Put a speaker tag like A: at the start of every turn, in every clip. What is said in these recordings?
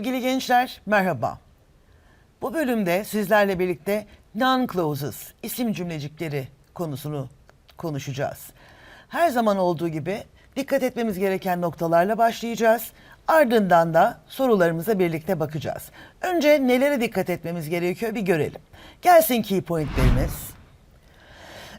A: Sevgili gençler, merhaba. Bu bölümde sizlerle birlikte non-clauses, isim cümlecikleri konusunu konuşacağız. Her zaman olduğu gibi dikkat etmemiz gereken noktalarla başlayacağız. Ardından da sorularımıza birlikte bakacağız. Önce nelere dikkat etmemiz gerekiyor bir görelim. Gelsin key pointlerimiz.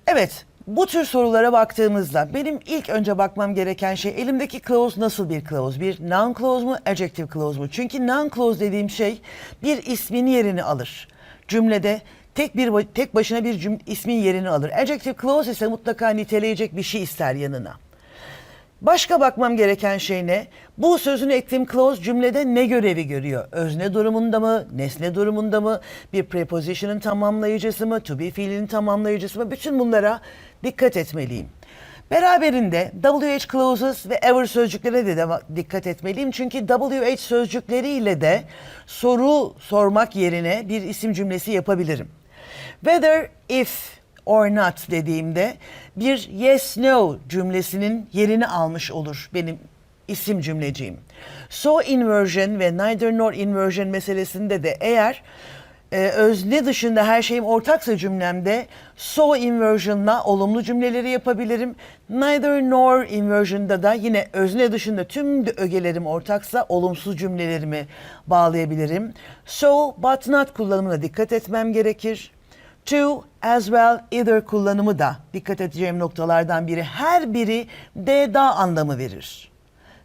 A: Evet, bu tür sorulara baktığımızda benim ilk önce bakmam gereken şey elimdeki clause nasıl bir clause? Bir noun clause mu, adjective clause mu? Çünkü noun clause dediğim şey bir ismin yerini alır. Cümlede tek bir tek başına bir cüm, ismin yerini alır. Adjective clause ise mutlaka niteleyecek bir şey ister yanına. Başka bakmam gereken şey ne? Bu sözünü ettiğim clause cümlede ne görevi görüyor? Özne durumunda mı? Nesne durumunda mı? Bir preposition'ın tamamlayıcısı mı? To be fiilinin tamamlayıcısı mı? Bütün bunlara dikkat etmeliyim. Beraberinde WH clauses ve ever sözcüklere de, de dikkat etmeliyim. Çünkü WH sözcükleriyle de soru sormak yerine bir isim cümlesi yapabilirim. Whether, if, or not dediğimde bir yes no cümlesinin yerini almış olur benim isim cümleciğim. So inversion ve neither nor inversion meselesinde de eğer e, özne dışında her şeyim ortaksa cümlemde so inversion'la olumlu cümleleri yapabilirim. Neither nor inversion'da da yine özne dışında tüm ögelerim ortaksa olumsuz cümlelerimi bağlayabilirim. So but not kullanımına dikkat etmem gerekir. To, as well, either kullanımı da dikkat edeceğim noktalardan biri. Her biri D'da anlamı verir.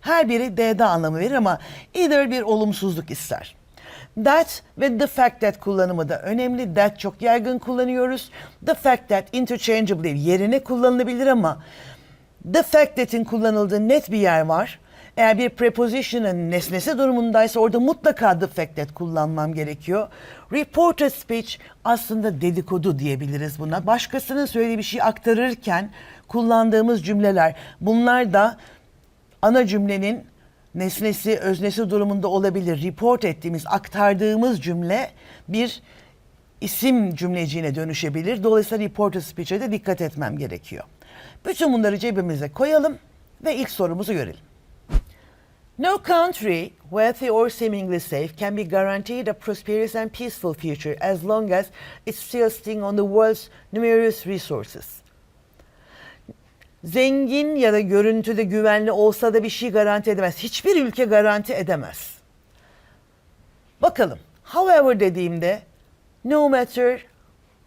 A: Her biri D'da anlamı verir ama either bir olumsuzluk ister. That ve the fact that kullanımı da önemli. That çok yaygın kullanıyoruz. The fact that interchangeable yerine kullanılabilir ama the fact that'in kullanıldığı net bir yer var. Eğer bir preposition'ın nesnesi durumundaysa orada mutlaka the kullanmam gerekiyor. Reported speech aslında dedikodu diyebiliriz buna. Başkasının söylediği bir şey aktarırken kullandığımız cümleler. Bunlar da ana cümlenin nesnesi, öznesi durumunda olabilir. Report ettiğimiz, aktardığımız cümle bir isim cümleciğine dönüşebilir. Dolayısıyla reported speech'e de dikkat etmem gerekiyor. Bütün bunları cebimize koyalım ve ilk sorumuzu görelim. No country, wealthy or seemingly safe, can be guaranteed a prosperous and peaceful future as long as it's still sitting on the world's numerous resources. Zengin ya da görüntüde güvenli olsa da bir şey garanti edemez. Hiçbir ülke garanti edemez. Bakalım. However dediğimde no matter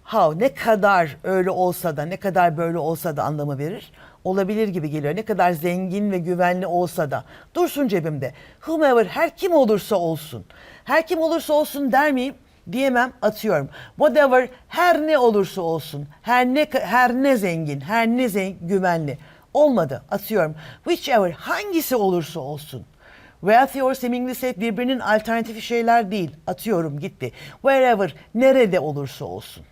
A: how ne kadar öyle olsa da ne kadar böyle olsa da anlamı verir. Olabilir gibi geliyor. Ne kadar zengin ve güvenli olsa da dursun cebimde. Whomever her kim olursa olsun. Her kim olursa olsun der miyim? Diyemem atıyorum. Whatever her ne olursa olsun. Her ne her ne zengin, her ne zengin, güvenli. Olmadı atıyorum. Whichever hangisi olursa olsun. Wealthy or seemingly safe birbirinin alternatifi şeyler değil. Atıyorum gitti. Wherever nerede olursa olsun.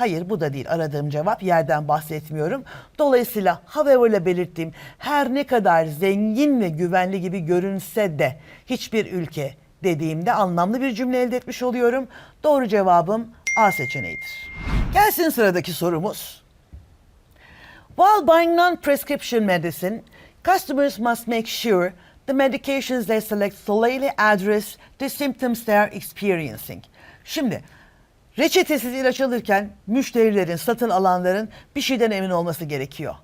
A: Hayır bu da değil aradığım cevap yerden bahsetmiyorum. Dolayısıyla however ile belirttiğim her ne kadar zengin ve güvenli gibi görünse de hiçbir ülke dediğimde anlamlı bir cümle elde etmiş oluyorum. Doğru cevabım A seçeneğidir. Gelsin sıradaki sorumuz. While buying non-prescription medicine, customers must make sure the medications they select solely address the symptoms they are experiencing. Şimdi reçetesiz ilaç alırken müşterilerin, satın alanların bir şeyden emin olması gerekiyor.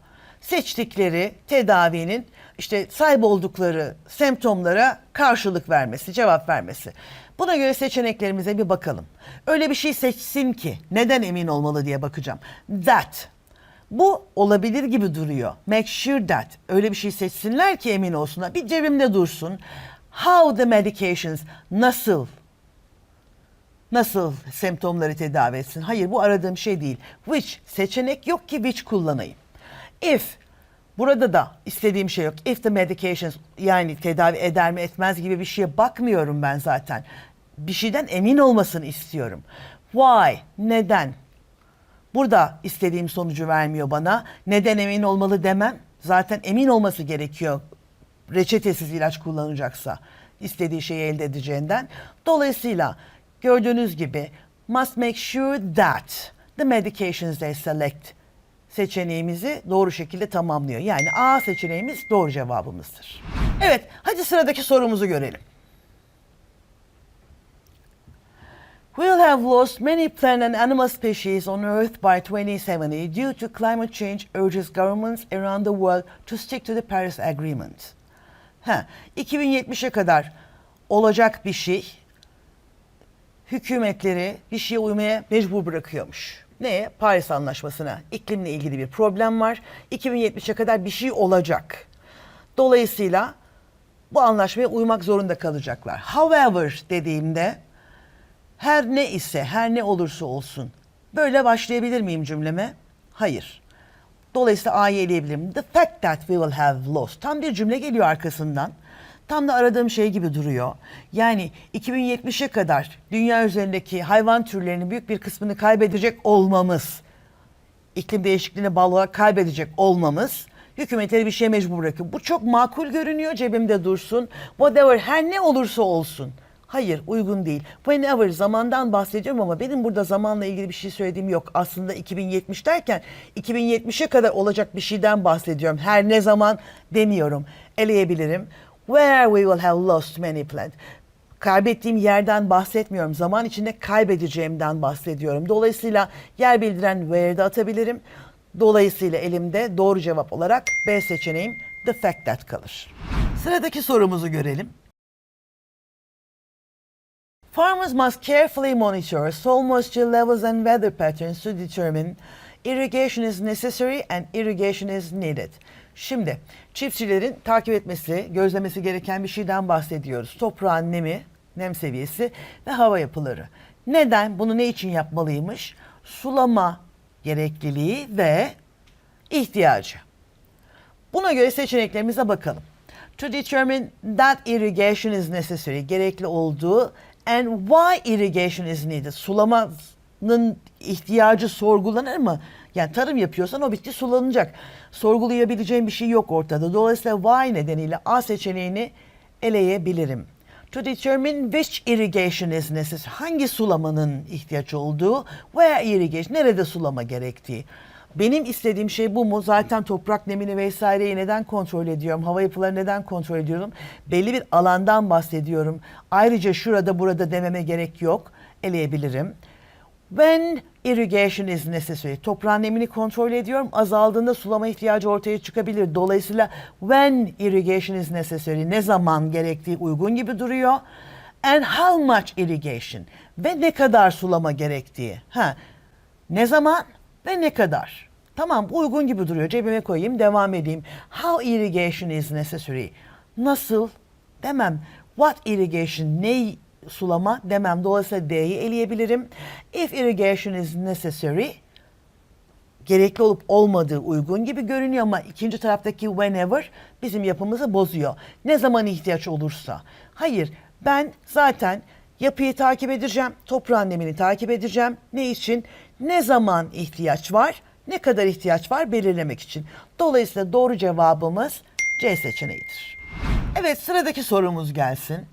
A: Seçtikleri tedavinin işte sahip oldukları semptomlara karşılık vermesi, cevap vermesi. Buna göre seçeneklerimize bir bakalım. Öyle bir şey seçsin ki neden emin olmalı diye bakacağım. That bu olabilir gibi duruyor. Make sure that. Öyle bir şey seçsinler ki emin olsunlar. Bir cebimde dursun. How the medications. Nasıl? Nasıl semptomları tedavi etsin? Hayır bu aradığım şey değil. Which seçenek yok ki which kullanayım. If burada da istediğim şey yok. If the medications yani tedavi eder mi etmez gibi bir şeye bakmıyorum ben zaten. Bir şeyden emin olmasını istiyorum. Why? Neden? Burada istediğim sonucu vermiyor bana. Neden emin olmalı demem. Zaten emin olması gerekiyor reçetesiz ilaç kullanacaksa istediği şeyi elde edeceğinden. Dolayısıyla gördüğünüz gibi must make sure that the medications they select seçeneğimizi doğru şekilde tamamlıyor. Yani A seçeneğimiz doğru cevabımızdır. Evet, hadi sıradaki sorumuzu görelim. We'll have lost many plant and animal species on Earth by 2070 due to climate change urges governments around the world to stick to the Paris Agreement. Ha, 2070'e kadar olacak bir şey hükümetleri bir şeye uymaya mecbur bırakıyormuş. Neye? Paris Anlaşması'na. İklimle ilgili bir problem var. 2070'e kadar bir şey olacak. Dolayısıyla bu anlaşmaya uymak zorunda kalacaklar. However dediğimde her ne ise, her ne olursa olsun. Böyle başlayabilir miyim cümleme? Hayır. Dolayısıyla A'yı eleyebilirim. The fact that we will have lost. Tam bir cümle geliyor arkasından. Tam da aradığım şey gibi duruyor. Yani 2070'e kadar dünya üzerindeki hayvan türlerinin büyük bir kısmını kaybedecek olmamız, iklim değişikliğine bağlı olarak kaybedecek olmamız hükümetleri bir şeye mecbur bırakıyor. Bu çok makul görünüyor cebimde dursun. Whatever her ne olursa olsun. Hayır uygun değil. Whenever zamandan bahsediyorum ama benim burada zamanla ilgili bir şey söylediğim yok. Aslında 2070 derken 2070'e kadar olacak bir şeyden bahsediyorum. Her ne zaman demiyorum. Eleyebilirim. Where we will have lost many plant. Kaybettiğim yerden bahsetmiyorum. Zaman içinde kaybedeceğimden bahsediyorum. Dolayısıyla yer bildiren where'de atabilirim. Dolayısıyla elimde doğru cevap olarak B seçeneğim the fact that kalır. Sıradaki sorumuzu görelim. Farmers must carefully monitor soil moisture levels and weather patterns to determine irrigation is necessary and irrigation is needed. Şimdi çiftçilerin takip etmesi, gözlemesi gereken bir şeyden bahsediyoruz. Toprağın nemi, nem seviyesi ve hava yapıları. Neden? Bunu ne için yapmalıymış? Sulama gerekliliği ve ihtiyacı. Buna göre seçeneklerimize bakalım. To determine that irrigation is necessary, gerekli olduğu and why irrigation is needed, sulamanın ihtiyacı sorgulanır mı? Yani tarım yapıyorsan o bitki sulanacak. Sorgulayabileceğim bir şey yok ortada. Dolayısıyla why nedeniyle A seçeneğini eleyebilirim. To determine which irrigation is necessary, hangi sulamanın ihtiyaç olduğu, where irrigation, nerede sulama gerektiği. Benim istediğim şey bu mu? Zaten toprak nemini vesaireyi neden kontrol ediyorum? Hava yapıları neden kontrol ediyorum? Belli bir alandan bahsediyorum. Ayrıca şurada burada dememe gerek yok. Eleyebilirim. When irrigation is necessary. Toprağın nemini kontrol ediyorum. Azaldığında sulama ihtiyacı ortaya çıkabilir. Dolayısıyla when irrigation is necessary. Ne zaman gerektiği uygun gibi duruyor. And how much irrigation. Ve ne kadar sulama gerektiği. Ha, ne zaman ve ne kadar. Tamam uygun gibi duruyor. Cebime koyayım devam edeyim. How irrigation is necessary. Nasıl demem. What irrigation ne sulama demem. Dolayısıyla D'yi eleyebilirim. If irrigation is necessary gerekli olup olmadığı uygun gibi görünüyor ama ikinci taraftaki whenever bizim yapımızı bozuyor. Ne zaman ihtiyaç olursa. Hayır ben zaten yapıyı takip edeceğim, toprağın nemini takip edeceğim. Ne için? Ne zaman ihtiyaç var, ne kadar ihtiyaç var belirlemek için. Dolayısıyla doğru cevabımız C seçeneğidir. Evet sıradaki sorumuz gelsin.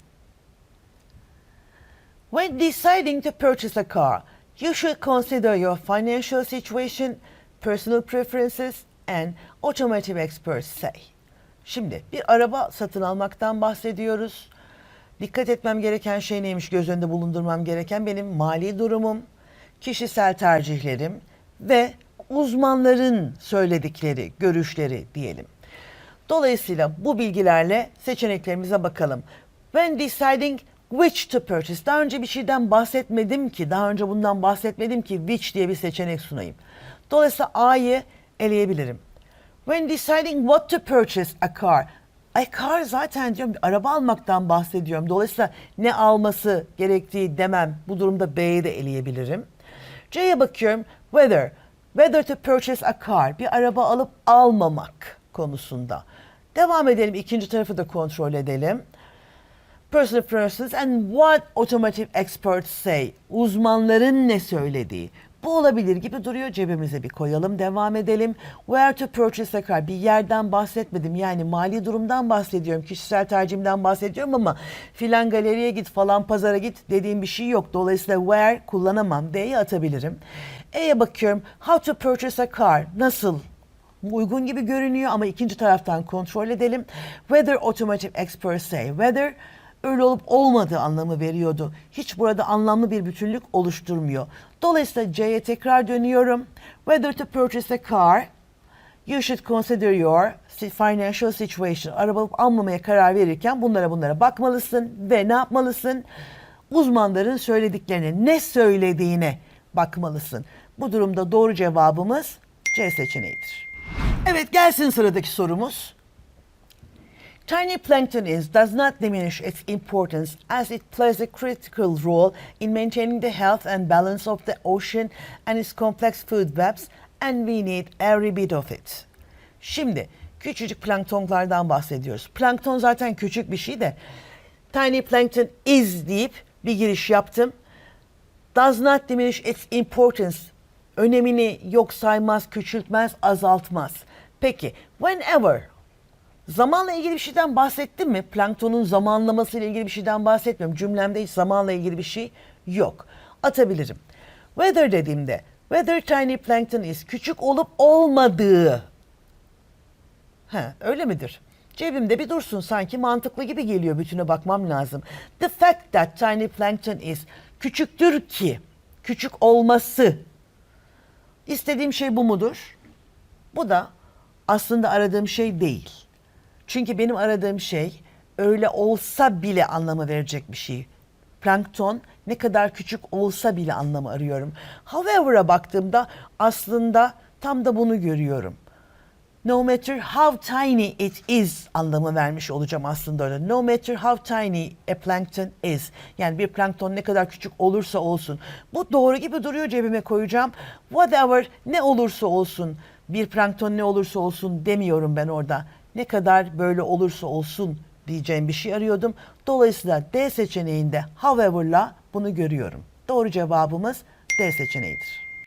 A: When deciding to purchase a car, you should consider your financial situation, personal preferences and automotive experts say. Şimdi bir araba satın almaktan bahsediyoruz. Dikkat etmem gereken şey neymiş göz önünde bulundurmam gereken benim mali durumum, kişisel tercihlerim ve uzmanların söyledikleri, görüşleri diyelim. Dolayısıyla bu bilgilerle seçeneklerimize bakalım. When deciding which to purchase. Daha önce bir şeyden bahsetmedim ki, daha önce bundan bahsetmedim ki which diye bir seçenek sunayım. Dolayısıyla A'yı eleyebilirim. When deciding what to purchase a car. A car zaten diyorum bir araba almaktan bahsediyorum. Dolayısıyla ne alması gerektiği demem. Bu durumda B'yi de eleyebilirim. C'ye bakıyorum. Whether. Whether to purchase a car. Bir araba alıp almamak konusunda. Devam edelim. ikinci tarafı da kontrol edelim. Personal preferences and what automotive experts say. Uzmanların ne söylediği. Bu olabilir gibi duruyor. Cebimize bir koyalım. Devam edelim. Where to purchase a car. Bir yerden bahsetmedim. Yani mali durumdan bahsediyorum. Kişisel tercihimden bahsediyorum ama filan galeriye git falan pazara git dediğim bir şey yok. Dolayısıyla where kullanamam. D'yi atabilirim. E'ye bakıyorum. How to purchase a car. Nasıl uygun gibi görünüyor ama ikinci taraftan kontrol edelim. Whether automotive experts say. Whether öyle olup olmadığı anlamı veriyordu. Hiç burada anlamlı bir bütünlük oluşturmuyor. Dolayısıyla C'ye tekrar dönüyorum. Whether to purchase a car, you should consider your financial situation. Araba alıp almamaya karar verirken bunlara bunlara bakmalısın ve ne yapmalısın? Uzmanların söylediklerine, ne söylediğine bakmalısın. Bu durumda doğru cevabımız C seçeneğidir. Evet gelsin sıradaki sorumuz. Tiny plankton is does not diminish its importance as it plays a critical role in maintaining the health and balance of the ocean and its complex food webs and we need every bit of it. Şimdi küçücük planktonlardan bahsediyoruz. Plankton zaten küçük bir şey de tiny plankton is deyip bir giriş yaptım. Does not diminish its importance. Önemini yok saymaz, küçültmez, azaltmaz. Peki, whenever Zamanla ilgili bir şeyden bahsettim mi? Planktonun zamanlaması ile ilgili bir şeyden bahsetmiyorum. Cümlemde hiç zamanla ilgili bir şey yok. Atabilirim. Whether dediğimde whether tiny plankton is küçük olup olmadığı. Ha, öyle midir? Cebimde bir dursun sanki mantıklı gibi geliyor bütüne bakmam lazım. The fact that tiny plankton is küçüktür ki küçük olması. İstediğim şey bu mudur? Bu da aslında aradığım şey değil. Çünkü benim aradığım şey öyle olsa bile anlamı verecek bir şey. Plankton ne kadar küçük olsa bile anlamı arıyorum. However'a baktığımda aslında tam da bunu görüyorum. No matter how tiny it is anlamı vermiş olacağım aslında orada. No matter how tiny a plankton is. Yani bir plankton ne kadar küçük olursa olsun. Bu doğru gibi duruyor cebime koyacağım. Whatever ne olursa olsun. Bir plankton ne olursa olsun demiyorum ben orada. Ne kadar böyle olursa olsun diyeceğim bir şey arıyordum. Dolayısıyla D seçeneğinde however'la bunu görüyorum. Doğru cevabımız D seçeneğidir.